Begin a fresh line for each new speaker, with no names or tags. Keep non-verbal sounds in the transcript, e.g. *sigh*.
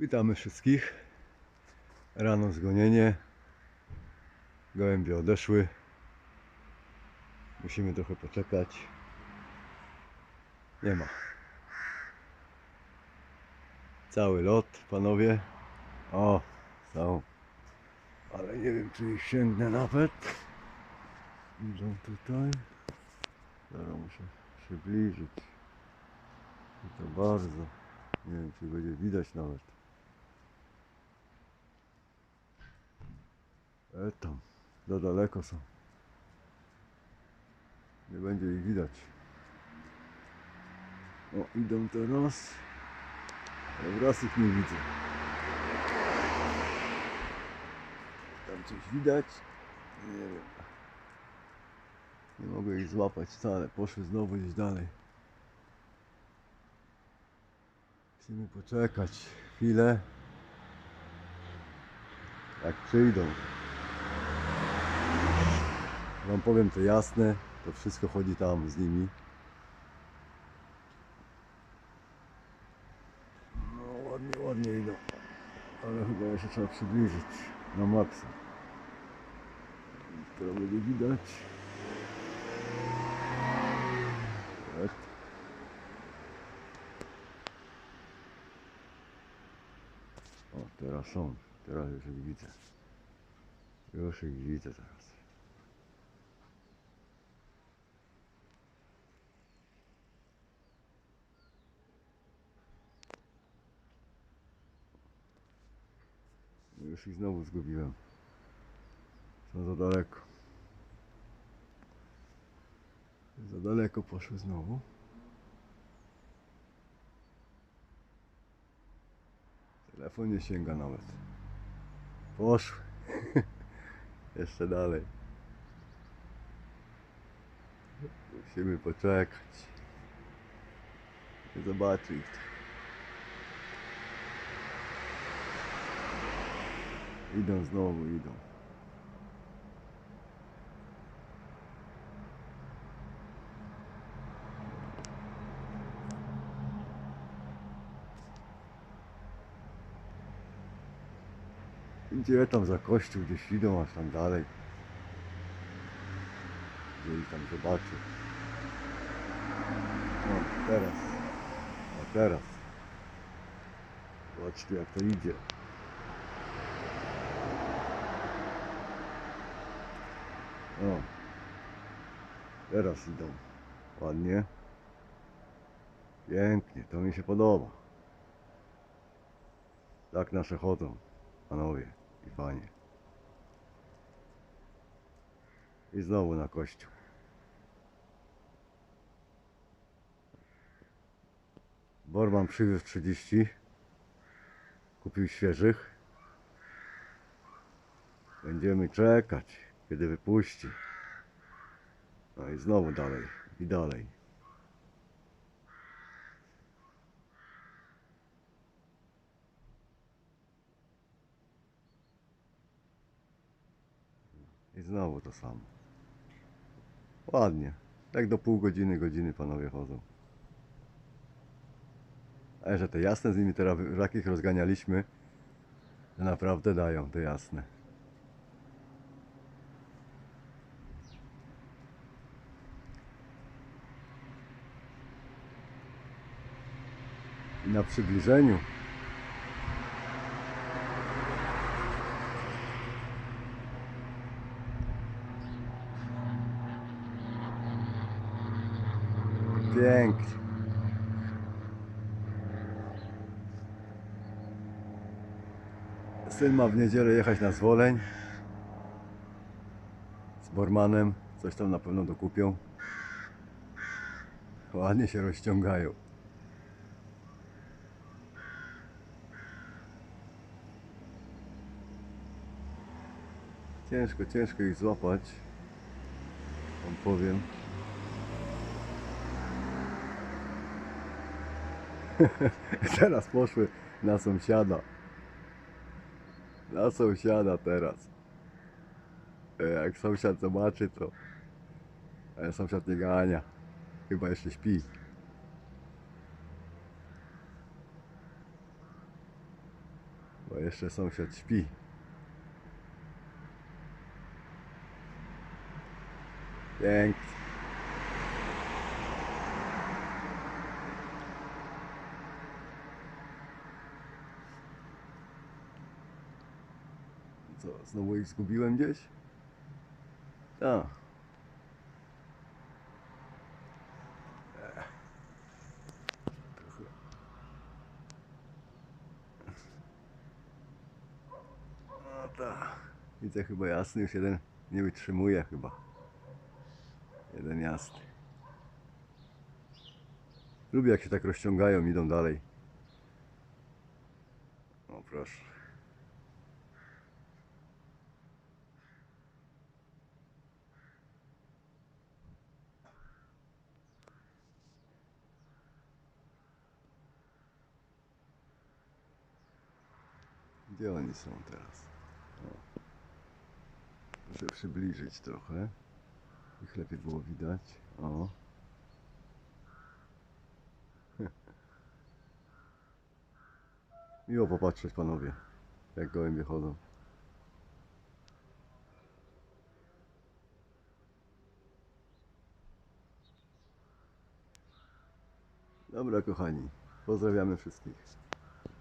Witamy wszystkich. Rano zgonienie. Gołębie odeszły. Musimy trochę poczekać. Nie ma. Cały lot, panowie. O, są. Ale nie wiem, czy ich sięgnę nawet. Idą tutaj. Zaraz muszę przybliżyć. I to bardzo. Nie wiem, czy będzie widać nawet. E tam, za daleko są. Nie będzie ich widać. O, idą teraz. Ale wraz ich nie widzę. Tam coś widać? Nie wiem. Nie mogę ich złapać wcale. Poszły znowu gdzieś dalej. Musimy poczekać chwilę. Jak przyjdą. Wam powiem to jasne, to wszystko chodzi tam z nimi. No ładnie, ładnie idą. Ale chyba jeszcze trzeba przybliżyć na maksa. Teraz będzie widać. Tak. O, teraz są. Teraz już ich widzę. Już ich widzę teraz. Już ich znowu zgubiłem. Są za daleko. Za daleko poszły znowu. Telefon nie sięga nawet. Poszły. *laughs* Jeszcze dalej. Musimy poczekać. Nie zobaczy ich. Idą znowu, idą. Gdzie tam za kościół gdzieś idą, aż tam dalej. Gdzie ich tam zobaczy. No, teraz. No teraz. Zobaczcie jak to idzie. O. Teraz idą. Ładnie. Pięknie, to mi się podoba. Tak nasze chodzą, panowie i panie. I znowu na kościół. Borman przywiózł 30. Kupił świeżych. Będziemy czekać, kiedy wypuści. No i znowu dalej, i dalej. I znowu to samo. Ładnie. Tak do pół godziny, godziny panowie chodzą. Ale że te jasne z nimi teraz takich rozganialiśmy, naprawdę dają te jasne. Na przybliżeniu Pięknie. Syn ma w niedzielę jechać na Zwoleń z Bormanem. Coś tam na pewno dokupią. Ładnie się rozciągają. Ciężko, ciężko ich złapać. Wam powiem. *laughs* Teraz poszły na sąsiada. Na sąsiada teraz. E, Jak sąsiad zobaczy, to. Ale sąsiad nie gania. Chyba jeszcze śpi. Bo jeszcze sąsiad śpi. Pięknie. Co, znowu ich zgubiłem gdzieś? Trochę. No tak. Widzę chyba jasny, już jeden nie wytrzymuje chyba. Jeden jasny. Lubię jak się tak rozciągają, idą dalej. O proszę. Gdzie oni są teraz? O. Muszę przybliżyć trochę. Ich lepiej było widać. O. *laughs* Miło popatrzeć panowie, jak gołębie chodzą. Dobra kochani, pozdrawiamy wszystkich.